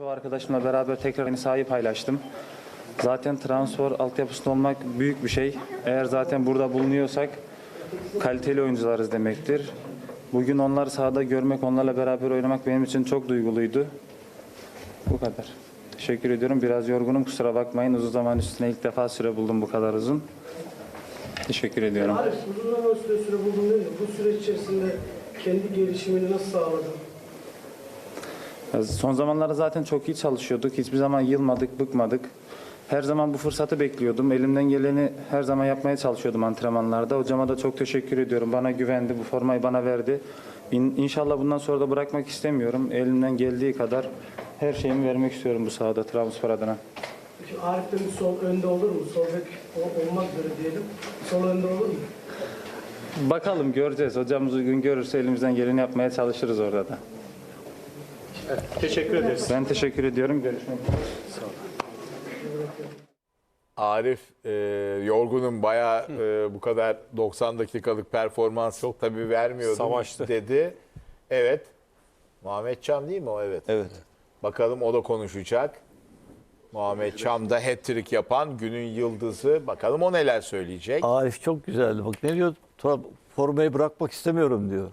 Çoğu arkadaşımla beraber tekrar aynı sahayı paylaştım. Zaten transfer altyapısında olmak büyük bir şey. Eğer zaten burada bulunuyorsak kaliteli oyuncularız demektir. Bugün onları sahada görmek, onlarla beraber oynamak benim için çok duyguluydu. Bu kadar. Teşekkür ediyorum. Biraz yorgunum kusura bakmayın. Uzun zaman üstüne ilk defa süre buldum bu kadar uzun. Teşekkür ediyorum. Arif uzun zaman süre süre değil mi? Bu süreç içerisinde kendi gelişimini nasıl sağladın? Ya Son zamanlarda zaten çok iyi çalışıyorduk. Hiçbir zaman yılmadık, bıkmadık. Her zaman bu fırsatı bekliyordum. Elimden geleni her zaman yapmaya çalışıyordum antrenmanlarda. Hocama da çok teşekkür ediyorum. Bana güvendi, bu formayı bana verdi. İn- İnşallah bundan sonra da bırakmak istemiyorum. Elimden geldiği kadar her şeyimi vermek istiyorum bu sahada Trabzonspor adına. Peki Arif de bir sol önde olur mu? Sol bek olmak üzere diyelim. Sol önde olur mu? Bakalım göreceğiz. Hocamız uygun görürse elimizden geleni yapmaya çalışırız orada da. Teşekkür ederiz. Ben teşekkür ediyorum. Görüşmek üzere. Arif e, yorgunum bayağı e, bu kadar 90 dakikalık performans çok tabii vermiyordum Savaştı. dedi. Evet. Muhammed Çam değil mi o? Evet. Evet. Bakalım o da konuşacak. Muhammed Çam da hat-trick yapan günün yıldızı. Bakalım o neler söyleyecek. Arif çok güzeldi. Bak ne diyor? "Ta- Formayı bırakmak istemiyorum diyor.